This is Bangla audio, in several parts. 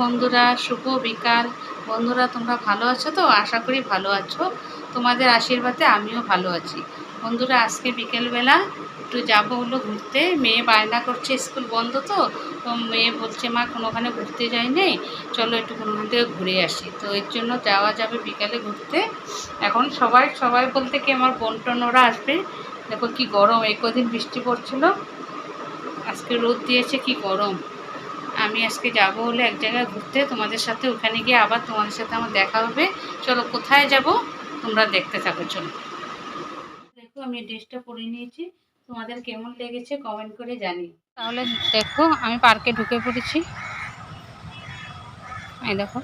বন্ধুরা, শুভ বিকাল। বন্ধুরা, তোমরা ভালো আছো তো? আশা করি ভালো আছো। তোমাদের আশীর্বাদে আমিও ভালো আছি। বন্ধুরা, আজকে বিকেলবেলা একটু যাব হলো ঘুরতে। মেয়ে বায়না করছে স্কুল বন্ধ তো তো মেয়ে বলছে, মা, কোনোখানে ঘুরতে যাই নেই চলো একটু কোনোখান থেকে ঘুরে আসি। তো এর জন্য যাওয়া যাবে বিকালে ঘুরতে। এখন সবাই সবাই বলতে কি আমার বোনটন, ওরা আসবে। দেখো কি গরম এই কদিন বৃষ্টি পড়ছিল। আজকে রোদ দিয়েছে, কি গরম। আমি আজকে যাব হলে এক জায়গায় ঘুরতে। তোমাদের সাথে ওখানে গিয়ে আবার তোমাদের সাথে আমার দেখা হবে। চলো, কোথায় যাব? তোমরা দেখতে থাকো, চলো। দেখো, আমি ড্রেসটা পরে নিয়েছি। তোমাদের কেমন লেগেছে কমেন্ট করে জানি তাহলে দেখো, আমি পার্কে ঢুকে পড়েছি। এই দেখো।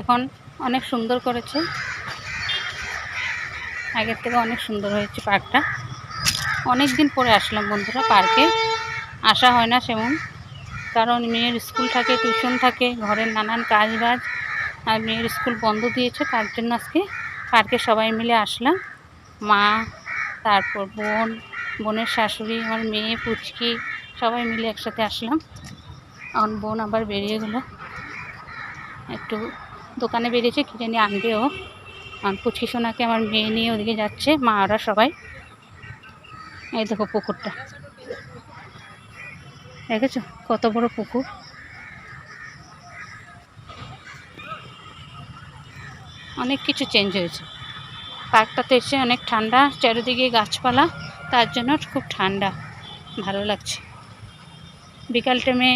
এখন অনেক সুন্দর করেছে। আগের থেকে অনেক সুন্দর হয়েছে পার্কটা। অনেক দিন পরে আসলাম বন্ধুরা, পার্কে। আসা হয় না সেমন। কারণ মেয়ের স্কুল থাকে, টিউশন থাকে, ঘরের নানান কাজ বাজ আর মেয়ের স্কুল বন্ধ দিয়েছে, তার জন্য আজকে পার্কে সবাই মিলে আসলাম। মা, তারপর বোন, বোনের শাশুড়ি, আমার মেয়ে, পুচকি, সবাই মিলে একসাথে আসলাম। এখন বোন আবার বেরিয়ে গেল। একটু দোকানে বেরিয়েছে, কিনে নিয়ে আনবে ও। আর পুচকি সোনাকে আমার মেয়ে নিয়ে ওদিকে যাচ্ছে, মা, ওরা সবাই। এই দেখো পুকুরটা। দেখেছ? কত বড় পুকুর। অনেক কিছু চেঞ্জ হয়েছে। পার্কটাতে এসে অনেক ঠান্ডা, চারিদিকে গাছপালা, তার জন্য খুব ঠান্ডা, ভালো লাগছে। বিকাল টাইমে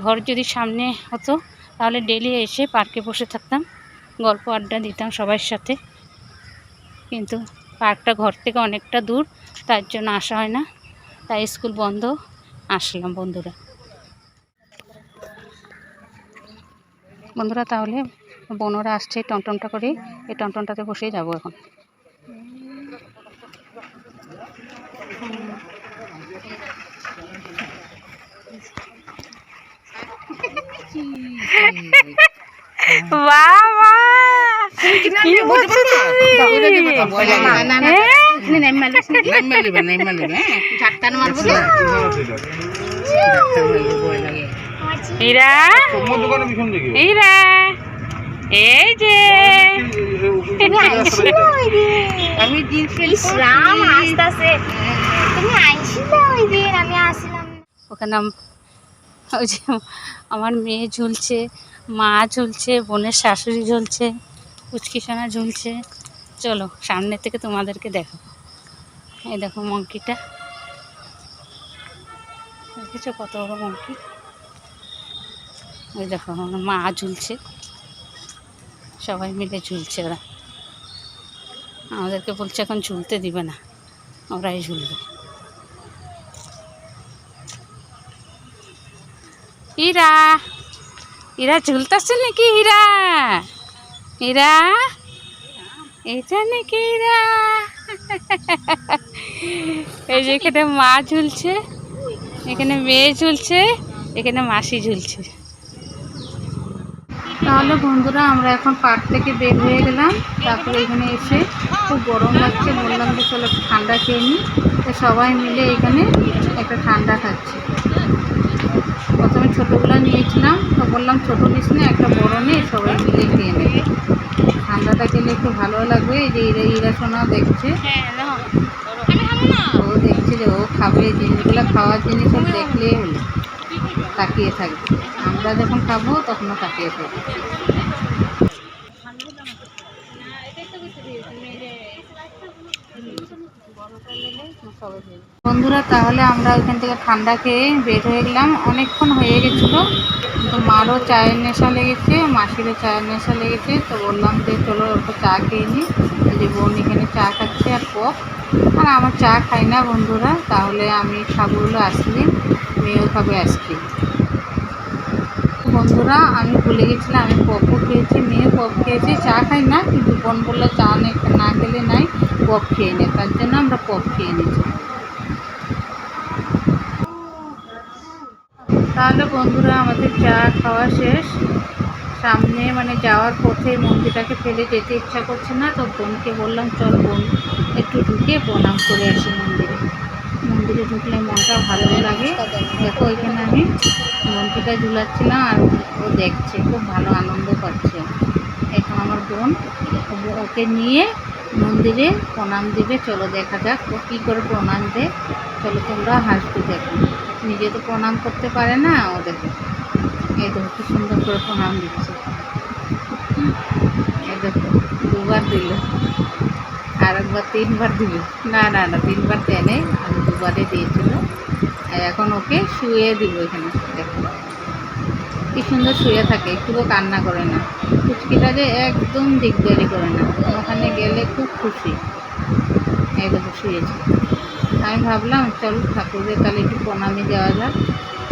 ঘর যদি সামনে হতো, তাহলে ডেলি এসে পার্কে বসে থাকতাম, গল্প আড্ডা দিতাম সবার সাথে। কিন্তু পার্কটা ঘর থেকে অনেকটা দূর তার জন্য আসা হয় না। তাই স্কুল বন্ধ আসলাম বন্ধুরা। বন্ধুরা তাহলে বোনরা আসছে টমটমটা করে এই টমটমটাতে বসেই যাব এখন। বলছিস ইরা ইরা এই যে আমি আসতেছে তুমি আইছিলে ওই দিন আমি আসলাম ওখানে ওই যে আমার মেয়ে ঝুলছে মা ঝুলছে বোনের শাশুড়ি ঝুলছে পুচকিসানা ঝুলছে। চলো, সামনে থেকে তোমাদেরকে দেখো এই দেখো মঙ্কিটা দেখেছ কত বড় মঙ্কি ওই দেখো মা ঝুলছে। সবাই মিলে ঝুলছে ওরা। আমাদেরকে বলছে এখন ঝুলতে দিবে না, ওরাই ঝুলবে। ইরা ইরা ঝুলতেছে নাকি ইরা ইরা এটা নাকি এরা এই যে এখানে মা ঝুলছে, এখানে মেয়ে ঝুলছে, এখানে মাসি ঝুলছে। তাহলে বন্ধুরা আমরা এখন পার্ক থেকে বের হয়ে গেলাম। তারপরে এখানে এসে খুব গরম লাগছে, বললাম যে চলো ঠান্ডা খেয়ে নিই তো সবাই মিলে এখানে একটা ঠান্ডা খাচ্ছি। প্রথমে ছোটোগুলো নিয়েছিলাম, তো বললাম ছোটো নিস না, একটা বড় নিয়ে সবাই মিলে খেয়ে নেবে। ঠান্ডাটা খেলে একটু ভালো লাগবে, এই যে ইরা ইরা সোনা দেখছে। ও দেখছে যে ও খাবে, জিনিসগুলো খাওয়ার জিনিস দেখলেই হলো, তাকিয়ে থাকবে। আমরা যখন খাব তখনও তাকিয়ে থাকবে বন্ধুরা, তাহলে আমরা ওইখান থেকে ঠান্ডা খেয়ে বের হয়ে গেলাম। অনেকক্ষণ হয়ে গেছিল তো মারও চায়ের নেশা লেগেছে, মাসিরও চায়ের নেশা লেগেছে। তো বললাম যে, চলো একটু চা খেয়ে এই যে বোন এখানে চা খাচ্ছে আর পপ। আর আমার চা খাই না বন্ধুরা, তাহলে আমি খাব হলো আইসক্রিম মেয়েও খাবে আইসক্রিম বন্ধুরা, আমি ভুলে গেছিলাম, আমি পপও খেয়েছি, মেয়ে পপ খেয়েছে, চা খাই না, কিন্তু বোন বলল চা নে- খেলে নাই, পপ খেয়ে নে, তার জন্য আমরা পপ খেয়ে নিয়েছি। তাহলে বন্ধুরা, আমাদের চা খাওয়া শেষ। সামনে মানে যাওয়ার পথে মন্দিরটাকে ফেলে যেতে ইচ্ছা করছে না, তো বোনকে বললাম, চল বোন একটু ঢুকে প্রণাম করে আসি মন্দিরে। মন্দিরে ঢুকলে মনটা ভালো লাগে। দেখো, ওইখানে আমি মন্ত্রীটা ঝুলাচ্ছিলাম আর ও দেখছে, খুব ভালো আনন্দ পাচ্ছে এখন আমার বোন, ওকে নিয়ে মন্দিরে প্রণাম দিবে। চলো দেখা যাক ও কী করে প্রণাম দে চলো তোমরা হাসবে দেখো। নিজে তো প্রণাম করতে পারে না, ও দেখো। এই দেখো, কি সুন্দর করে প্রণাম দিচ্ছে। এই দেখো, দুবার দিল। আর একবার তিনবার দিল না না না, তিনবার দেয় নেই আমি দুবারে দিয়েছিল। আর এখন ওকে শুয়ে দিব এখানে। দেখো। কি সুন্দর শুয়ে থাকে একটুকু কান্না করে না। ফুচকিটা যে একদম দিকদারি করে না। ওখানে গেলে খুব খুশি। এই দেখো, শুয়েছে। আমি ভাবলাম, চল ঠাকুরের তাহলে একটু প্রণামী দেওয়া যাক।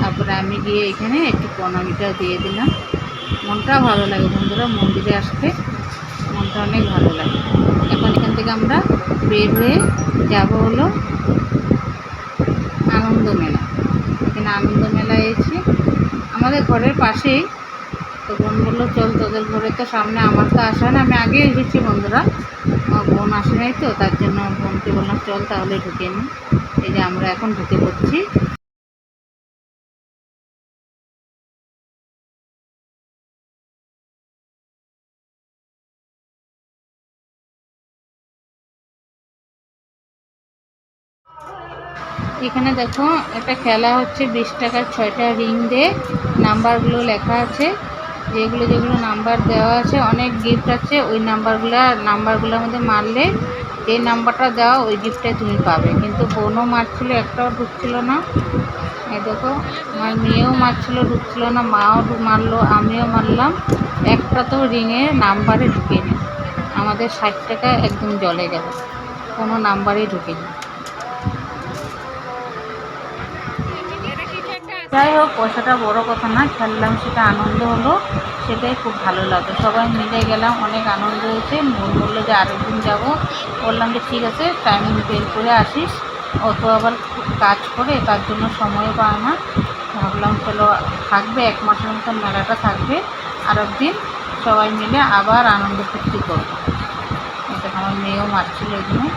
তারপরে আমি গিয়ে এখানে একটু প্রণামীটাও দিয়ে দিলাম। মনটা ভালো লাগে বন্ধুরা, মন্দিরে আসতে। মনটা অনেক ভালো লাগে। এখান থেকে আমরা বের হয়ে যাব হলো আনন্দ মেলা। এখানে আনন্দ মেলা এসে আমাদের ঘরের পাশেই তো বোন বলল, চল তোদের ঘরে তো সামনে আমার তো আসা না। আমি আগে এসেছি বন্ধুরা। আমার বোন আসে নাই তো, তার জন্য বোনকে বললাম, চল তাহলে ঢুকে নি। এই যে আমরা এখন ঢুকে পড়ছি। এখানে দেখো, একটা খেলা হচ্ছে, বিশ টাকার ছয়টা রিং দিয়ে। নাম্বারগুলো লেখা আছে, যেগুলো যেগুলো নাম্বার দেওয়া আছে, অনেক গিফট আছে, ওই নাম্বারগুলো নাম্বারগুলোর মধ্যে মারলে, যে নাম্বারটা দেওয়া ওই গিফটটাই তুমি পাবে। কিন্তু বোনও মারছিল, একটাও ঢুকছিল না। এই দেখো, আমার মেয়েও মারছিল, ঢুকছিল না, মাও মারলো, আমিও মারলাম। একটা তো রিংয়ে নাম্বারে ঢুকেনি। আমাদের ষাট টাকা একদম জলে গেল। কোনো নাম্বারেই ঢুকেনি। যাই হোক, পয়সাটা বড় কথা না, খেললাম, সেটা আনন্দ হলো, সেটাই খুব ভালো লাগল। সবাই মিলে গেলাম, অনেক আনন্দ হয়েছে। মন বলল যে আরেকদিন যাব। বললাম যে ঠিক আছে টাইম বের করে আসিস। অত আবার কাজ করে, তার জন্য সময় পায় না। ভাবলাম, চলো, থাকবে, এক মাসের মতন মেলাটা থাকবে। আর একদিন সবাই মিলে আবার আনন্দ ফুর্তি করব। এটা আমার মেয়েও মারছিল এখানে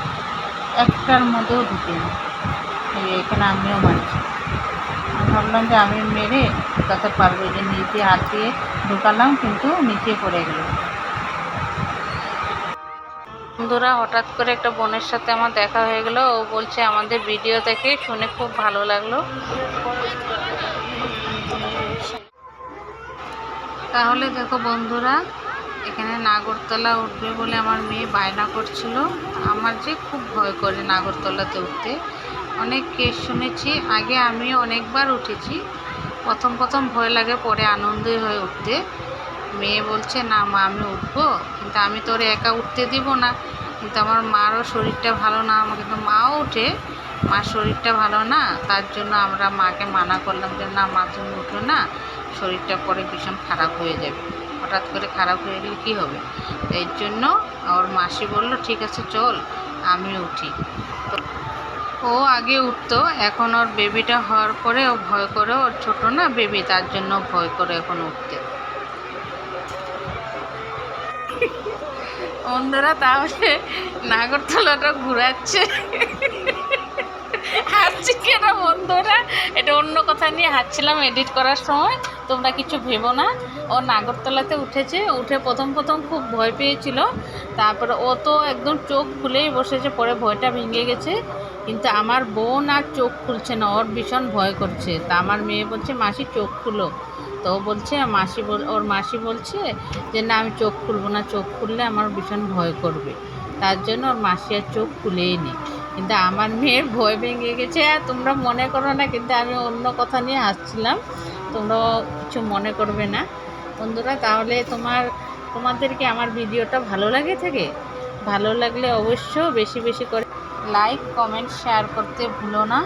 একটার মধ্যেও এই এখানে আমিও মারছি। ভাবলাম যে আমি মেরে ঢুকাতে পারব যে নিচে হাত দিয়ে ঢুকালাম কিন্তু নিচে পড়ে গেল। বন্ধুরা হঠাৎ করে একটা বোনের সাথে আমার দেখা হয়ে গেল। ও বলছে আমাদের ভিডিও দেখে শুনে খুব ভালো লাগল। তাহলে দেখো বন্ধুরা এখানে নাগরতলা উঠবে বলে আমার মেয়ে বায়না করছিল। আমার যে খুব ভয় করে নাগরতলাতে উঠতে। অনেক কেস শুনেছি। আগে আমিও অনেকবার উঠেছি। প্রথম প্রথম ভয় লাগে পরে আনন্দই হয়ে উঠতে। মেয়ে বলছে, না মা, আমি উঠবো। কিন্তু আমি তোর একা উঠতে দিব না। কিন্তু আমার মারও শরীরটা ভালো না। আমার কিন্তু মাও উঠে। মার শরীরটা ভালো না। তার জন্য আমরা মাকে মানা করলাম যে, না মা, তুমি উঠো না। শরীরটা পরে ভীষণ খারাপ হয়ে যাবে। হঠাৎ করে খারাপ হয়ে গেলে কী হবে? এই জন্য ওর মাসি বলল, ঠিক আছে, চল আমি উঠি। তো ও আগে উঠতো, এখন ওর বেবিটা হওয়ার পরে ও ভয় করে, ওর ছোট না বেবি তার জন্য ভয় করে এখন উঠতে। অন্ধরা তাহলে নাগরতলাটা ঘুরাচ্ছে। হাসছি কেন বন্ধুরা। এটা অন্য কথা নিয়ে হাঁটছিলাম এডিট করার সময়। তোমরা কিছু ভেবো না। ও নাগরতলাতে উঠেছে। উঠে প্রথম প্রথম খুব ভয় পেয়েছিল। তারপরে ও তো একদম চোখ খুলেই বসেছে, পরে ভয়টা ভেঙে গেছে। কিন্তু আমার বোন আর চোখ খুলছে না। ওর ভীষণ ভয় করছে। তা আমার মেয়ে বলছে, মাসি, চোখ খুলো। তো বলছে, মাসি বল ওর মাসি বলছে যে, না, আমি চোখ খুলবো না। চোখ খুললে আমার ভীষণ ভয় করবে। তার জন্য ওর মাসি আর চোখ খুলেই নি। কিন্তু আমার মেয়ের ভয় ভেঙে গেছে। আর তোমরা মনে করো না, কিন্তু আমি অন্য কথা নিয়ে আসছিলাম তোমরা কিছু মনে করবে না। বন্ধুরা, তাহলে তোমার তোমাদেরকে আমার ভিডিওটা ভালো লাগে থাকে? ভালো লাগলে অবশ্য বেশি বেশি করে লাইক কমেন্ট শেয়ার করতে ভুলো না।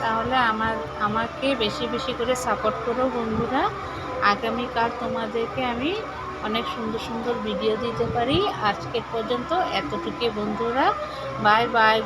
তাহলে আমার, আমাকে বেশি বেশি করে সাপোর্ট করো বন্ধুরা। আগামীকাল তোমাদেরকে আমি অনেক সুন্দর সুন্দর ভিডিও দিতে পারি। আজকের পর্যন্ত এতটুকু বন্ধুরা। Bye bye